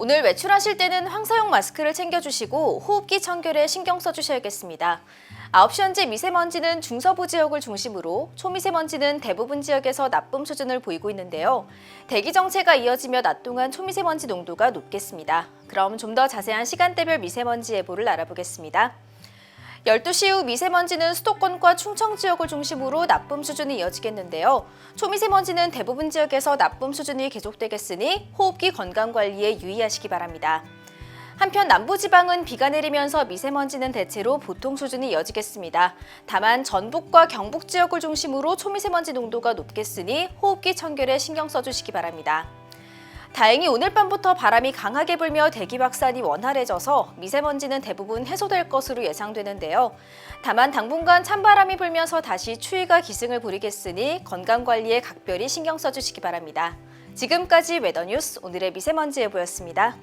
오늘 외출하실 때는 황사용 마스크를 챙겨주시고 호흡기 청결에 신경 써주셔야겠습니다. 9시 현재 미세먼지는 중서부 지역을 중심으로 초미세먼지는 대부분 지역에서 나쁨 수준을 보이고 있는데요. 대기 정체가 이어지며 낮 동안 초미세먼지 농도가 높겠습니다. 그럼 좀 더 자세한 시간대별 미세먼지 예보를 알아보겠습니다. 12시 이후 미세먼지는 수도권과 충청 지역을 중심으로 나쁨 수준이 이어지겠는데요. 초미세먼지는 대부분 지역에서 나쁨 수준이 계속되겠으니 호흡기 건강 관리에 유의하시기 바랍니다. 한편 남부지방은 비가 내리면서 미세먼지는 대체로 보통 수준이 이어지겠습니다. 다만 전북과 경북 지역을 중심으로 초미세먼지 농도가 높겠으니 호흡기 청결에 신경 써주시기 바랍니다. 다행히 오늘 밤부터 바람이 강하게 불며 대기 확산이 원활해져서 미세먼지는 대부분 해소될 것으로 예상되는데요. 다만 당분간 찬바람이 불면서 다시 추위가 기승을 부리겠으니 건강 관리에 각별히 신경 써주시기 바랍니다. 지금까지 웨더뉴스 오늘의 미세먼지 예보였습니다.